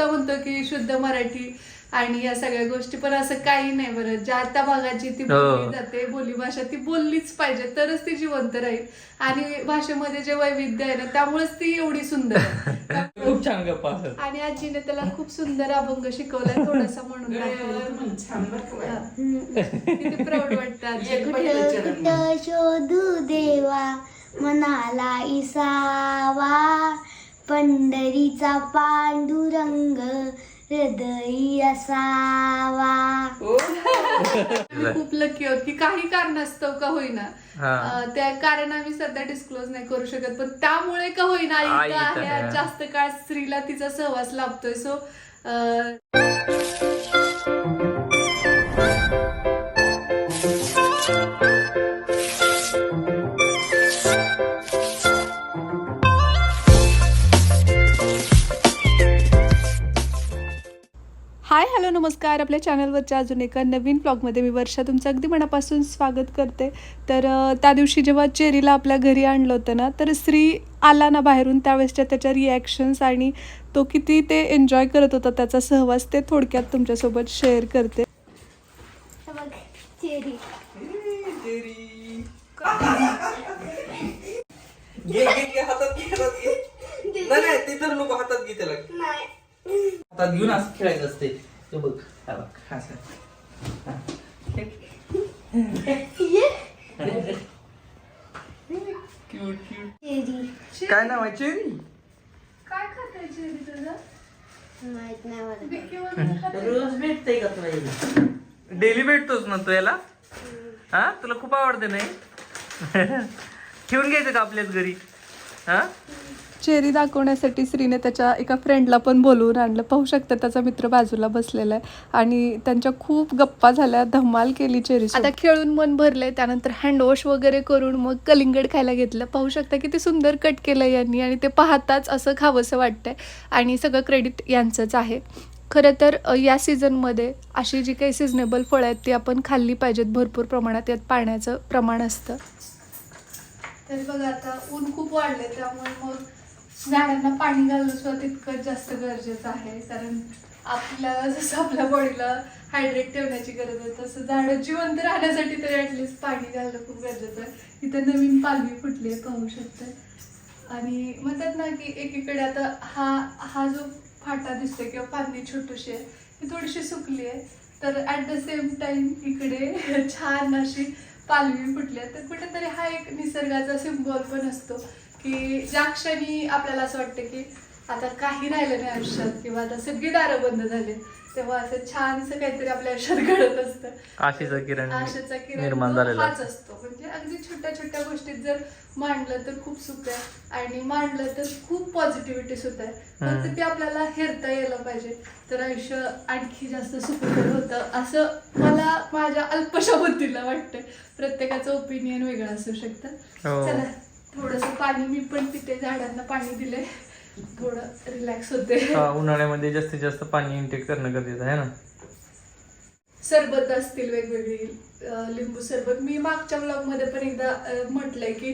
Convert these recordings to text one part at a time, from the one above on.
नुसतं म्हणतो की शुद्ध मराठी आणि या सगळ्या गोष्टी पण असं काही नाही बरं ज्या त्या भागाची ती बोलली हो. जाते बोली भाषा ती बोललीच पाहिजे तरच ती जिवंत राहील आणि भाषेमध्ये जे वैविध्य आहे ना त्यामुळेच ती एवढी सुंदर. खूप छान गप्पा आणि आजीने त्याला खूप सुंदर अभंग शिकवलाय थोडासा म्हणून दाखवला. छान बरं का बाई. हा. किती प्राऊड वाटतं आजी एक पहिलं कुठं चरण कुठं शोधू देवा मनाला इसावा पंढरीचा पांडुरंग हृदयी असावा खूप लकी आहोत की काही कारणास्तव का होईना हा. अं, त्या कारण आम्ही सध्या डिस्क्लोज नाही करू शकत पण त्यामुळे का होईना आई आई इथं इथं आहे आहे. आज जास्त काळ स्त्रीला तिचा सहवास लाभतोय सो हाय हॅलो नमस्कार. आपल्या चॅनलवरच्या अजून एका नवीन ब्लॉगमध्ये मी वर्षा तुमचं अगदी मनापासून स्वागत करते. तर त्या दिवशी जेव्हा चेरीला आपल्या घरी आणलं होतं ना तर श्री आला ना बाहेरून त्यावेळेसच्या त्याच्या रिॲक्शन्स आणि तो किती ते एन्जॉय करत होता त्याचा सहवास ते थोडक्यात तुमच्यासोबत शेअर करते. बघ चेरी. घे घे घे हातात ते तर नको हातात घे त्याला. हातात घेऊन असं खेळायचं असते. ते बघ. हा बघ. असं हा. चेरी काय नाव आहे चेरी? काय चेरी तुझं? माहीत नाही मला. रोज भेटतंय का तुला? डेली भेटतोच ना तू याला? हा? तुला खूप आवडते नाही? ठेवून घ्यायचं का आपल्याच घरी? हा? चेरी दाखवण्यासाठी श्रीने त्याच्या एका फ्रेंडला पण बोलवून आणलं. पाहू शकता त्याचा मित्र बाजूला बसलेला आहे. आणि त्यांच्या खूप गप्पा झाल्या. धमाल केली चेरी आता खेळून मन भरले त्यानंतर हँडवॉश वगैरे करून मग कलिंगड खायला घेतलं. पाहू शकता किती सुंदर कट केलं यांनी. आणि ते पाहताच असं खावंसं वाटतंय. आणि सगळं क्रेडिट यांचंच आहे. खरं तर या सीझनमध्ये अशी जी काही सिजनेबल फळं आहेत ती आपण खाल्ली पाहिजेत. भरपूर प्रमाणात यात पाण्याचं प्रमाण असतं. तरी बघा आता ऊन खूप वाढले त्यामुळे मग झाडांना पाणी घालणं सुद्धा तितकंच जास्त गरजेचं आहे. कारण आपल्याला जसं आपल्या बॉडीला हायड्रेट ठेवण्याची गरज आहे तसं झाडं जिवंत राहण्यासाठी तरी ॲटलिस्ट पाणी घालणं खूप गरजेचं आहे. इथं नवीन पालवी फुटली आहे पाहू शकता. आणि म्हणतात ना की एकीकडे आता हा हा जो फाटा दिसतोय किंवा पालवी छोटीशी आहे ती थोडीशी सुकली आहे. तर ॲट द सेम टाइम इकडे छान अशी पालवी फुटली आहे. तर कुठेतरी हा एक निसर्गाचा सिम्बॉल पण असतो. की ज्या क्षणी आपल्याला असं वाटतं की आता काही राहिलं नाही आयुष्यात किंवा आता सगळी दारं बंद झाले तेव्हा असं छानसं काहीतरी आपल्या आयुष्यात घडत असतं. आशेचा किरण आशेचा किरण निर्माण झालेला हाच असतो. म्हणजे अगदी छोट्या छोट्या गोष्टीत जर मांडलं तर खूप सुख आहे आणि मांडलं तर खूप पॉझिटिव्हिटी सुद्धा आहे. फक्त ते आपल्याला हेरता यायला पाहिजे. तर आयुष्य आणखी जास्त सुखकर होतं असं मला माझ्या अल्पशा बुद्धीला वाटतंय. प्रत्येकाचं ओपिनियन वेगळं असू शकतं. हो. चला. पाणी मी पण पिते झाडांना पाणी दिले थोडं रिलॅक्स होते. हा, उन्हाळ्यामध्ये जास्तीत जास्त पाणी इंटेक करणं गरजेचं आहे ना? सरबत असतील वेगवेगळी लिंबू सरबत. मी मागच्या ब्लॉगमध्ये पण एकदा म्हटलंय की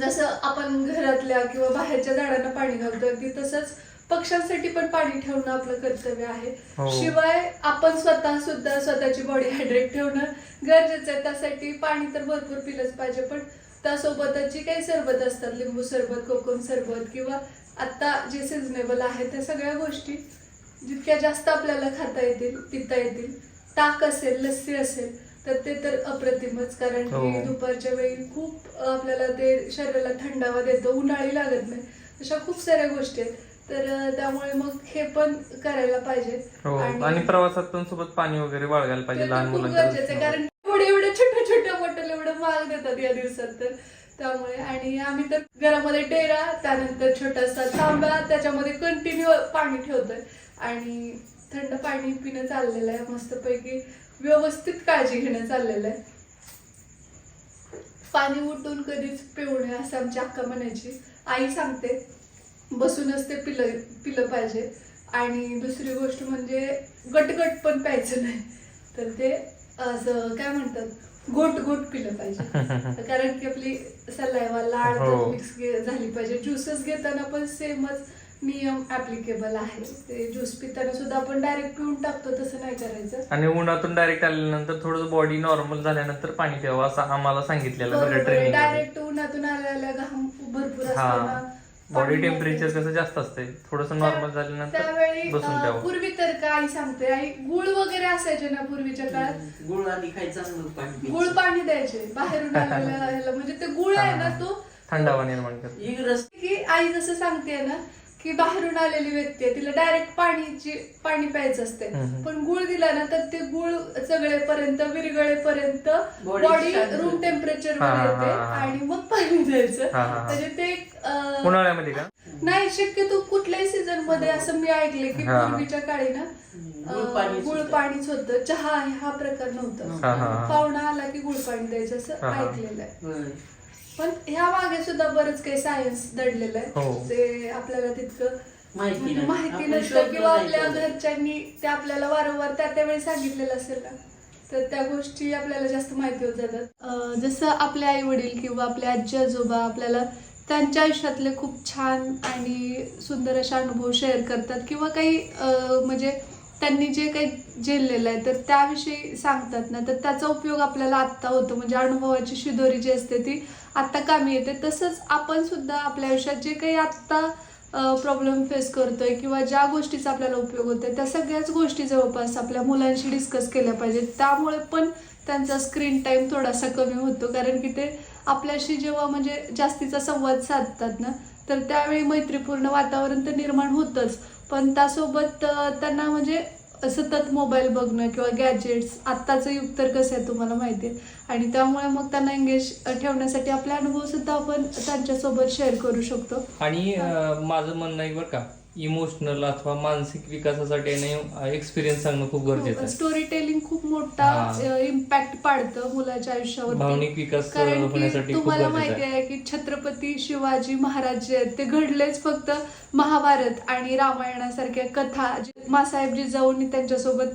जसं आपण घरातल्या किंवा बाहेरच्या झाडांना पाणी घालतो अगदी तसंच पक्ष्यांसाठी पण पाणी ठेवणं आपलं कर्तव्य आहे. हो. शिवाय आपण स्वतः सुद्धा स्वतःची बॉडी हायड्रेट ठेवणं गरजेचं आहे. त्यासाठी पाणी तर भरपूर पिलंच पाहिजे पण त्यासोबतच जी काही सरबत असतात लिंबू सरबत कोकम सरबत किंवा आता जे सिजनेबल आहे त्या सगळ्या गोष्टी जितक्या जास्त आपल्याला खाता येतील पिता येतील ताक असेल लस्सी असेल तर ते तर अप्रतिमच. कारण की हो. दुपारच्या वेळी खूप आपल्याला ते शरीराला थंडावा देतो उन्हाळी लागत नाही. अशा खूप साऱ्या गोष्टी आहेत. तर त्यामुळे मग हे पण करायला पाहिजे. हो. आणि प्रवासात पण सोबत पाणी वगैरे बाळगायला पाहिजे लहान खूप मुलांच्या गरजेचं आहे. दृष्टीने. कारण एवढे एवढे छोट्या छोट्या बॉटल एवढं माग देतात या दिवसात तर. त्यामुळे आणि आम्ही तर घरामध्ये डेरा त्यानंतर छोटासा तांबा त्याच्यामध्ये कंटिन्यू पाणी ठेवतोय. आणि थंड पाणी पिणं चाललेलं आहे. मस्तपैकी व्यवस्थित काळजी घेणं चाललेलं आहे. पाणी उठून कधीच पिऊ नये असं आमची अक्का म्हणायची. आई सांगते बसूनच ते पिलं पिलं पाहिजे. आणि दुसरी गोष्ट म्हणजे गटगट पण प्यायचं नाही. तर ते असं काय म्हणतात? गोट गोट पिलं पाहिजे. कारण की आपली सलायवा हो. मिक्स झाली पाहिजे. ज्युसेस घेताना पण सेमच नियम ऍप्लिकेबल आहे ते ज्यूस पिताना सुद्धा आपण डायरेक्ट पिऊन टाकतो तसं नाही करायचं. आणि उन्हातून डायरेक्ट आल्यानंतर थोडं बॉडी नॉर्मल झाल्यानंतर पाणी प्यावं असं आम्हाला सांगितलेलं डायरेक्ट उन्हातून आलेल्या घाम भरपूर असतो हा ना. बॉडी टेम्परेचर कसं जास्त असते थोडस नॉर्मल झाल्यानंतर त्यावेळी बसून अं, पूर्वी तर काय आई सांगते आई गुळ वगैरे असायचे ना पूर्वीच्या काळात? गुळ आधी खायचा आणि मग पाणी प्यायचं. गुळ पाणी द्यायचे बाहेरून. म्हणजे ते गुळ आहे ना तो थंडावा निर्माण करतो. रस की आई जसं सांगते ना की बाहेरून आलेली व्यक्ती आहे तिला डायरेक्ट पाणीची पाणी प्यायचं असते. पण गुळ दिला ना तर ते गुळ चगळेपर्यंत विरगळेपर्यंत बॉडी रूम. टेम्परेचर हा, वर हा, येते हा, हा. आणि मग पाणी द्यायचं हा, हा, हा. म्हणजे ते उन्हाळ्यामध्ये का नाही शक्यतो कुठल्याही सीझनमध्ये असं मी ऐकले की हा, हा. पूर्वीच्या काळी ना गुळ पाणीच होतं. चहा हा प्रकार नव्हता हा हा हा पाहुणा आला की गुळ पाणी द्यायचं असं हा, हा. ऐकलेलं आहे. पण ह्या मागे सुद्धा बरंच काही सायन्स दडलेलं हो. आहे ते आपल्याला तितकं माहिती म्हणजे नाही. माहिती आपण नसतं किंवा आपल्या. घरच्यांनी ते आपल्याला वारंवार त्या त्यावेळी सांगितलेलं असेल ना तर त्या गोष्टी आपल्याला जास्त माहिती होत जातात अं, जसं आपले आई वडील किंवा आपले आजी आजोबा आपल्याला त्यांच्या आयुष्यातले खूप छान आणि सुंदर असे अनुभव शेअर करतात किंवा काही म्हणजे त्यांनी जे काही झेललेलं आहे तर त्याविषयी सांगतात ना तर त्याचा उपयोग आपल्याला आत्ता होतो. म्हणजे अनुभवाची शिदोरी जी असते ती आत्ता कामी येते. तसंच आपण सुद्धा आपल्या आयुष्यात जे काही आत्ता प्रॉब्लेम फेस करतोय किंवा ज्या गोष्टीचा आपल्याला उपयोग होतोय त्या सगळ्याच गोष्टी जवळपास आपल्या मुलांशी डिस्कस केल्या पाहिजेत. त्यामुळे पण त्यांचा स्क्रीन टाईम थोडासा कमी होतो. कारण की ते आपल्याशी जेव्हा म्हणजे जास्तीचा संवाद साधतात ना तर त्यावेळी मैत्रीपूर्ण वातावरण तर निर्माण होतंच. पण त्यासोबत त्यांना म्हणजे सतत मोबाईल बघणं किंवा गॅजेट्स आत्ताचं युग तर कसं आहे तुम्हाला माहिती आहे. आणि त्यामुळे मग त्यांना एंगेज ठेवण्यासाठी आपले अनुभव सुद्धा आपण त्यांच्यासोबत शेअर करू शकतो. आणि माझं म्हणणं आहे बरं का इमोशनल अथवा मानसिक विकासासाठी एक्सपिरियन्स सांगणं खूप गरजेचं आहे. स्टोरी टेलिंग खूप मोठा हा. इम्पॅक्ट पाडतं मुलाच्या आयुष्यावर भावनिक विकास होण्यासाठी तुम्हाला माहिती आहे की छत्रपती शिवाजी महाराज जे आहेत ते घडलेच फक्त महाभारत आणि रामायणासारख्या कथा जे मासाहेब जिजाऊंनी त्यांच्यासोबत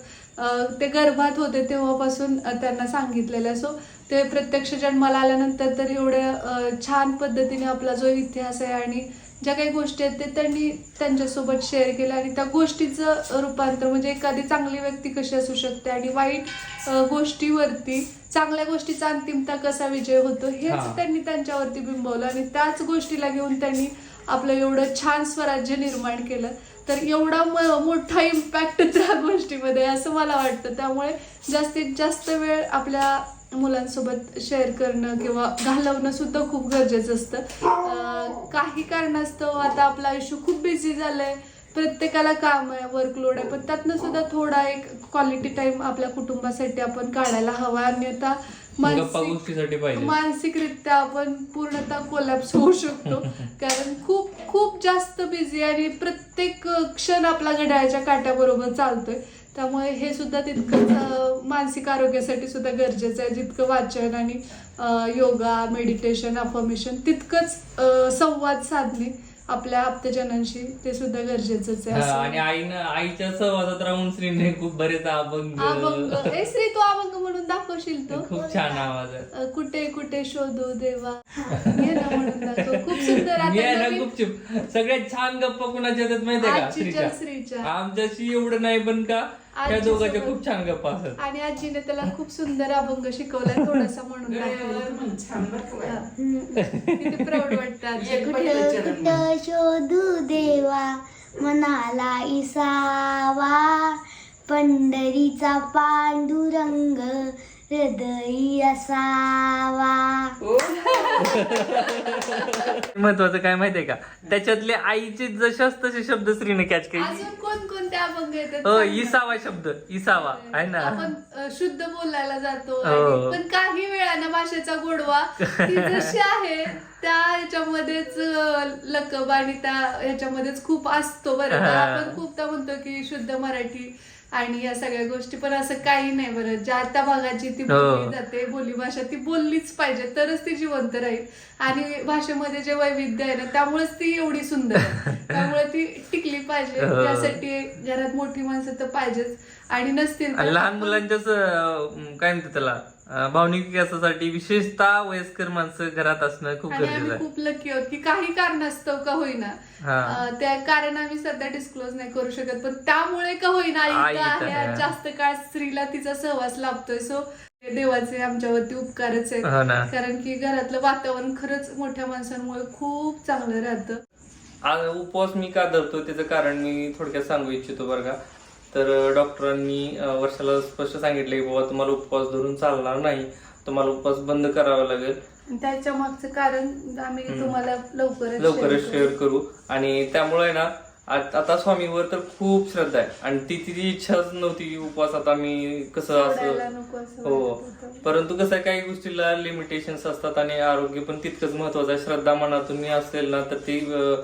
ते गर्भात होते तेव्हापासून त्यांना सांगितलेलं सो ते प्रत्यक्ष जन्माला आल्यानंतर तर एवढ्या छान पद्धतीने आपला जो इतिहास आहे आणि ज्या काही गोष्टी आहेत ते त्यांनी त्यांच्यासोबत शेअर केल्या आणि त्या गोष्टीचं रूपांतर म्हणजे एखादी चांगली व्यक्ती कशी असू शकते आणि वाईट गोष्टीवरती चांगल्या गोष्टीचा अंतिमता कसा विजय होतो हा. हेच त्यांनी त्यांच्यावरती बिंबवलं आणि त्याच गोष्टीला घेऊन त्यांनी आपलं एवढं छान स्वराज्य निर्माण केलं तर एवढा म- मोठा इम्पॅक्ट त्या गोष्टीमध्ये असं मला वाटतं त्यामुळे जास्तीत जास्त वेळ आपल्या मुलांसोबत शेअर करणं किंवा घालवणं सुद्धा खूप गरजेचं असतं. काही कारणास्तव आता आपलं आयुष्य खूप बिझी झालंय. प्रत्येकाला काम आहे वर्कलोड आहे पण त्यातनं सुद्धा थोडा एक क्वालिटी टाइम आपल्या कुटुंबासाठी आपण काढायला हवा. अन्यथा मानसिक मानसिकरित्या आपण पूर्णतः कोलॅप्स होऊ शकतो. कारण खूप खूप जास्त बिझी आणि प्रत्येक क्षण आपला घड्याळाच्या काट्याबरोबर चालतोय. त्यामुळे हे सुद्धा तितकंच मानसिक आरोग्यासाठी सुद्धा गरजेचं आहे. जितकं वाचन आणि योगा मेडिटेशन अफर्मेशन तितकंच संवाद साधणे आपल्या आप्तजनांशी ते सुद्धा गरजेचंच आहे आणि आईनं आईच्या सहवासात राहून श्रीने खूप बरेच अभंग श्री तू अभंग दाखवशील तो. खूप छान आवाज आहे. अ, कुठे कुठे शोधू देवा? ये ना म्हणून दाखव. खूप सुंदर मी आहे आता ना नवीन- गुपचूप सगळ्यात छान गप्पा कुणाच्या येतात माहितीये का? आजीच्या, श्रीच्या. आमच्याशी एवं नाही पण का? त्या आजीसोबत. दोघांच्या खूप छान गप्पा असतात. आणि आजीने त्याला खूप सुंदर अभंग शिकवलाय थोडासा म्हणून दाखवला. किती वाटतं आजी. कुठं. कुठं शोधू देवा? मनाला इसावा. पंढरीचा पांडुरंग हृदयी असावा महत्वाचं काय माहितीये का त्याच्यातले आईचे जशाच तसे शब्द श्रीने कॅच केले अजून कोण कोणते अभंग येतात हो सांग. इसावा शब्द इसावा आहे ना आपण अ, शुद्ध बोलायला जातो हो. आणि पण काही वेळानं भाषेचा गोडवा ती जशी आहे त्या ह्याच्यामध्येच अ, लकब आणि त्या ह्याच्यामध्येच खूप असतो बरं का हा. आपण खूपदा म्हणतो की शुद्ध मराठी आणि या सगळ्या गोष्टी पण असं काही नाही बरं. ज्या त्या भागाची ती हो. बोलली जाते बोली भाषा ती बोललीच पाहिजे तरच ती जिवंत राहील. आणि भाषेमध्ये जे वैविध्य आहे ना त्यामुळेच ती एवढी सुंदर आहे. त्यामुळे ती टिकली पाहिजे. हो. त्यासाठी घरात मोठी माणसं तर पाहिजेच. आणि नसतील लहान मुलांच्याच काय म्हणतात त्याला? भावनिक विकासासाठी विशेषतः वयस्कर माणसं घरात असणं खूप आणि गरजेचं आम्ही आहे. खूप लकी आहोत की काही कारणास्तव का होईना. हा. अं, त्या कारण आम्ही सध्या डिस्क्लोज नाही करू शकत पण त्यामुळे का होईना आई आई इथं इथं आहे. आहे. आज जास्त काळ स्त्रीला तिचा सहवास लाभतोय. सो देवाचे आमच्यावरती उपकारच हो आहेत ना. कारण की घरातलं वातावरण खरंच मोठ्या माणसांमुळे खूप चांगलं राहतं. आज उपवास मी का धरतो? त्याचं कारण मी थोडक्यात सांगू इच्छितो बरं का. तर डॉक्टरांनी वर्षाला स्पष्ट सांगितले की बाबा तुम्हाला उपवास धरून चालणार नाही. तुम्हाला उपवास बंद करावा लागेल. त्याच्या मागचं कारण आम्ही तुम्हाला लवकरच लवकरच शेअर करू. आणि त्यामुळे ना आता स्वामीवर तर खूप श्रद्धा आहे. आणि ती तिची इच्छाच नव्हती की उपवास आता मी कसं सोडायला असं नको असं हो. वाटत होतं. परंतु कसं आहे काही गोष्टीला लिमिटेशन्स असतात आणि आरोग्य पण तितकंच महत्वाचं आहे. श्रद्धा मनातून असेल ना तर ती अं,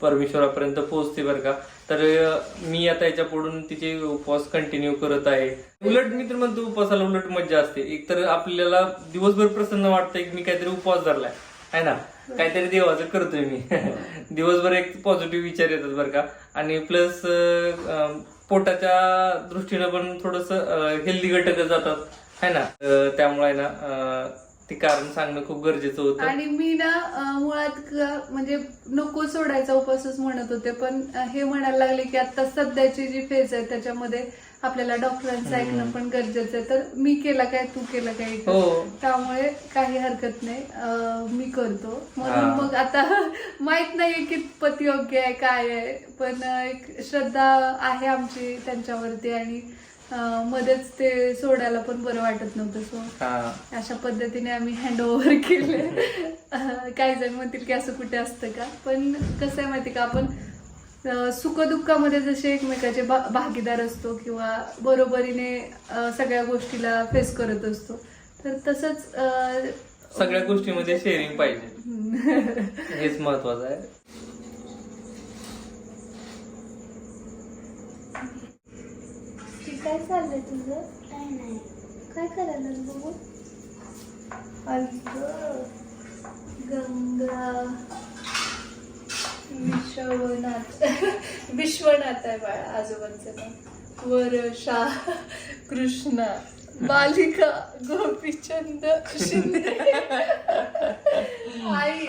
परमेश्वरापर्यंत पोहोचते बरं का. तर मी आता याच्या पुढून तिचे उपवास कंटिन्यू करत आहे. उलट मी तर म्हणतो उपवासाला उलट मज्जा असते. एक तर आपल्याला दिवसभर प्रसन्न वाटतंय की मी काहीतरी उपवास धरलाय. आहे ना? काहीतरी देवाचं करतोय मी. दिवसभर एक पॉझिटिव्ह विचार येतात बरं का. आणि प्लस पोटाच्या दृष्टीनं पण थोडस हेल्दी घटक जातात. है ना? त्यामुळे ना ते कारण सांगणं खूप गरजेचं होतं आणि मी ना अं, मुळात क- म्हणजे नको सोडायचा उपवासच म्हणत होते पण अं, हे म्हणायला लागले की आता सध्याची जी फेज आहे त्याच्यामध्ये आपल्याला डॉक्टरांचं ऐकणं पण गरजेचं आहे तर मी केला काय तू केलं काय? हो. त्यामुळे काही हरकत नाही अं, मी करतो म्हणून हा. मग आता माहीत नाहीये कितपत योग्य आहे काय आहे पण अं, एक श्रद्धा आहे आमची त्यांच्यावरती आणि मध्येच ते सोडायला पण बरं वाटत नव्हतं सो अशा पद्धतीने आम्ही हँड ओव्हर केले काही जण म्हणतील की असं कुठे असतं का? पण कसं आहे माहिती का? आपण सुखदुःखामध्ये जसे एकमेकाचे भा भागीदार असतो किंवा बरोबरीने सगळ्या गोष्टीला फेस करत असतो तर तसंच सगळ्या गोष्टीमध्ये शेअरिंग पाहिजे. हेच महत्वाचं आहे. काय चाललंय तुझं? काय नाही. काय करायला बघू? अगं, गंगा विश्वनाथ. विश्वनाथ आहे बाळा आजोबांचं नाव. वर्षा कृष्णा बालिका गोपीचंद शिंदे. आई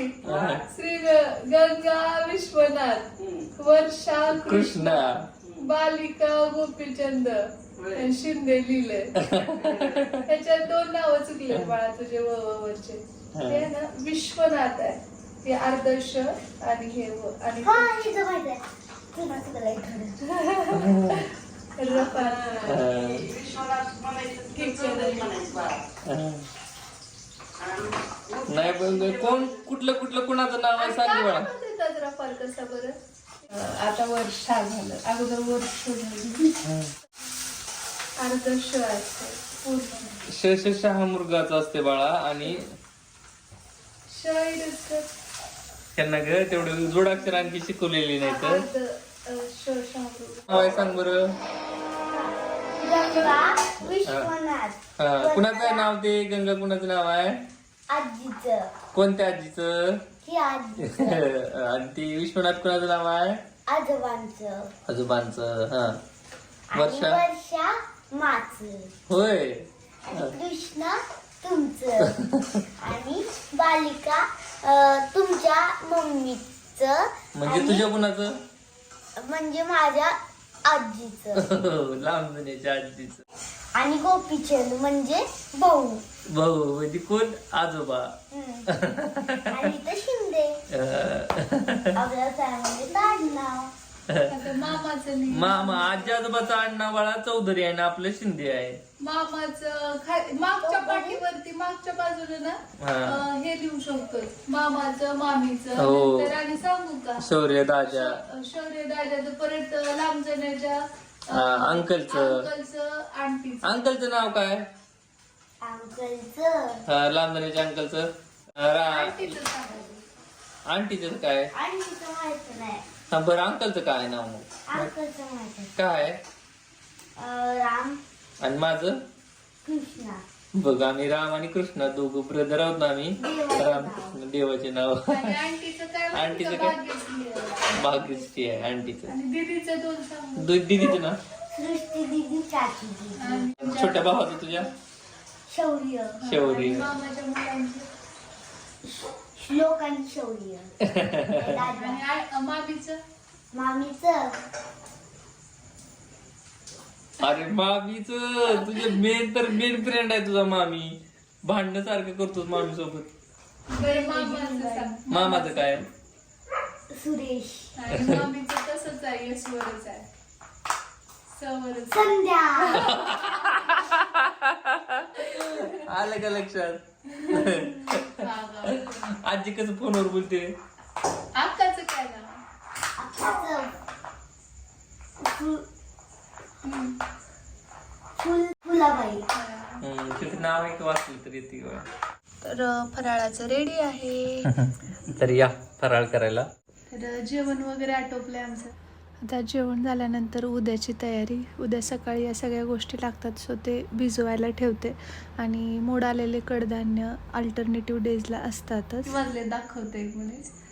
श्री ग- गंगा विश्वनाथ वर्षा कृष्णा. बालिका गोपीचंद शिंदे लिहिलंय त्याच्यात दोन नावं चुकले बाळा तुझे व व वरचे. ते ना विश्वनाथ आहे. ते आदर्श आणि हे व आणि. नाही पण कोण कुठलं कुठलं कुणाचं नाव आहे सांग बरं? आता वर्षा झालं. अगोदर वर्ष झालं आदर्श असते. पूर्ण. हा मुर्गाचा असते बाळा आणि त्यांना ग तेवढे जोडाक्षर आणखी शिकवलेली नाही तर. नाव आहे सांग बरं. गंगा विश्वनाथ. हा, कुणाचं नाव ते? गंगा कुणाचं नाव आहे? आजीचं. कोणत्या आजीचं? आणि ती विश्वनाथ कुणाचं नाव आहे? आजोबांचं. आजोबांचं हा. आणि वर्षा? वर्षा माच. होय. आणि कृष्ण तुमचं. आणि बालिका अं, तुमच्या मम्मीचं. म्हणजे आणि- तुझ्या कुणाचं म्हणजे माझ्या आजीचं. लांबण्याच्या आजीचं. आणि गोपीचंद म्हणजे भाऊ. भाऊ म्हणजे कोण? आजोबा. आणि तर शिंदे. अं, आपल्या फॅमिलीत आडनाव. मामाचं लिहिलं. मामा आजी आजोबाचं आडनाव बाळा चौधरी आहे ना आपलं शिंदे आहे. मामाचं खा- मागच्या पाठीवरती मागच्या बाजूला ना हा. अं, हे लिहू शकतो मामाचं मामीचं. हो. नंतर आणि सांगू का? शौर्य दाजा. शौर्य दादाचं परत लांब जाण्याच्या अंकलचं. अंकलचं आंटीचं. अंकलचं नाव काय? अंकलचं. हा, अंकलचं. अं, रा- आंटीचं सांगायचं. आंटीचं काय? आंटीचं माहीत नाही. हा बरं अंकलचं काय नाव मग? अंकलचं माहीत आहे काय? अं, राम. आणि माझं? कृष्णा. बघ आम्ही राम आणि कृष्ण दोघं ब्रदर आहोत ना आम्ही. देवाचं राम कृष्ण देवाचे नाव. आणि आंटीचं काय? भाग्यश्री. आहे. आंटीचं. आणि दीदीचं दोन सांगू. दो- दीदीचं ना छोट्या भावाचं तुझ्या? शौर्य. शौर्य. मामाच्या मुलांचे. श्लोक आणि शौर्य. दादा. आणि आ- मामीचं? मामीचं? अरे मामीच तुझे मेन तर मेन फ्रेंड आहे तुझा मामी. भांडण सारखं करतोस मामी सोबत बरं मामाचं सांग. मामाचं काय? सुरेश. आणि मामीचं तसंच आहे यशवरच आहे. सवरच संध्या. आलं का लक्षात? आजी कसं फोनवर बोलते अक्काचं काय नाव आत्ताचं फुल फुल फुलाबाई. नाव वाचलं तर येते का? तर फराळाचं रेडी आहे. तर या फराळ करायला. तर जेवण वगैरे आटोपलंय आमचं. आता जेवण झाल्यानंतर उद्याची तयारी. उद्या सकाळी या सगळ्या गोष्टी लागतात सो ते भिजवायला ठेवते. आणि मोड आलेले कडधान्य अल्टरनेटिव्ह डेजला असतातच. वाजले दाखवते म्हणे अं,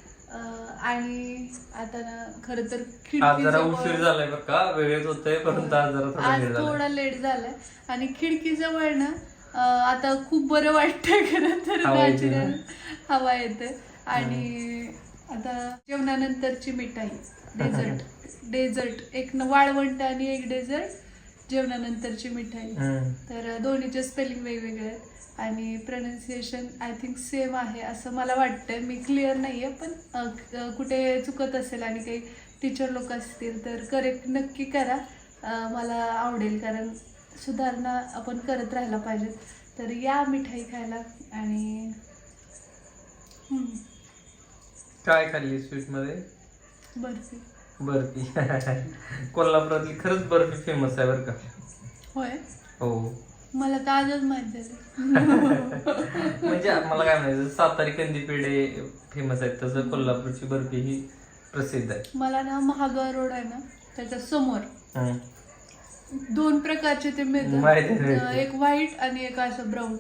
आणि आता ना खरं तर आज जरा खिडकीजवळ- उशीर झालाय बरं का? वेळेत होतंय परंतु आज जरा थोडा आज वेळ झाला थोडा लेट झालाय. आणि खिडकीजवळ ना अं, आता खूप बरं वाटतंय खरं तर हवा येते. नॅचरल हवा येते. आणि आता जेवणानंतरची मिठाई. डेझर्ट. डेझर्ट. एक न- वाळवंट आणि एक डेझर्ट. जेवणानंतरची मिठाई. हम्म. तर दोन्हीचे स्पेलिंग वेगवेगळे आहेत. आणि प्रनाऊन्सिएशन आय थिंक सेम आहे असं मला वाटतंय. मी क्लिअर नाही आहे पण अ, कुठे चुकत असेल आणि काही टीचर लोक असतील तर करेक्ट नक्की करा. अ, मला आवडेल कारण सुधारणा आपण करत राहायला पाहिजेत. तर या मिठाई खायला आणि हम्म, काय खाल्ली स्वीटमध्ये? बर्फी. बर्फी कोल्हापुरातली खरंच बर्फी फेमस आहे बरं का. होय? हो. मला तर आजच माहीत झालं. म्हणजे मला काय म्हणायचं सातारी कंदी पेढे फेमस आहेत तसं कोल्हापूरची बर्फी ही प्रसिद्ध आहे. मला ना महागाव रोड आहे ना त्याच्यासमोर. दोन प्रकारचे ते मिळतात. एक व्हाईट आणि एक असं ब्राऊन.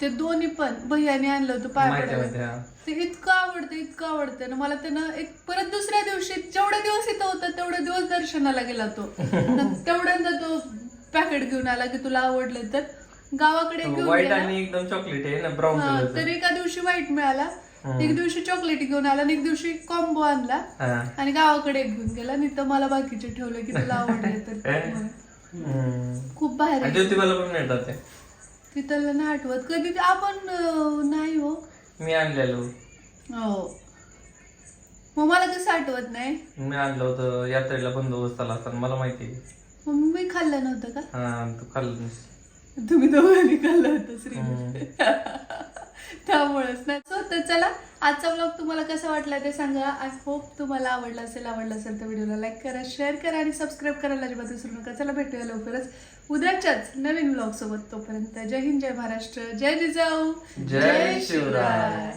ते दोन्ही पण भैयाने आणलं होतं पाय माहिती आहे, ते इतकं आवडतं इतकं आवडतं ना मला त्यानं एक परत दुसऱ्या दिवशी जेवढे दिवस इथं होता तेवढे दिवस दर्शनाला गेला तो न- तेवढ्यांदा तो पॅकेट घेऊन आला की तुला आवडलं तर गावाकडे हा. घेऊन व्हाईट गेला. आणि एकदम चॉकलेट आहे ना ब्राऊन हा, तर एका दिवशी व्हाईट मिळाला. एक दिवशी चॉकलेट घेऊन आला आणि एक दिवशी कॉम्बो आणला हा. आणि गावाकडे एक घेऊन गेला आणि तर मला बाकीचे ठेवले की तुला आवडले तर. हम्म. खूप बाहेर आणि. ज्योतिबाला पण मिळतात ते तिथलं नाही आठवत. कधी ते आपण अं, नाही हो. मी आणलेलो. हो. मग मला कसं आठवत नाही? मी आणलं होतं यात्रेला बंदोबस्ताला असताना मला माहिती आहे. मग मी खाल्लं नव्हतं का? हा तू खाल्लं तुम्ही दोघांनी खाल्लं होतं श्री. त्यामुळेच नाही. सो तर चला आजचा ब्लॉग तुम्हाला कसा वाटला ते सांगा. आय होप तुम्हाला आवडला असेल आवडला असेल तर व्हिडिओला लाईक करा शेअर करा आणि सबस्क्राईब करायला अजिबात विसरू नका. चला भेटूया लवकरच. उद्याच्याच नवीन ब्लॉग सोबत तोपर्यंत जय हिंद जय महाराष्ट्र जय जिजाऊ जय शिवराय.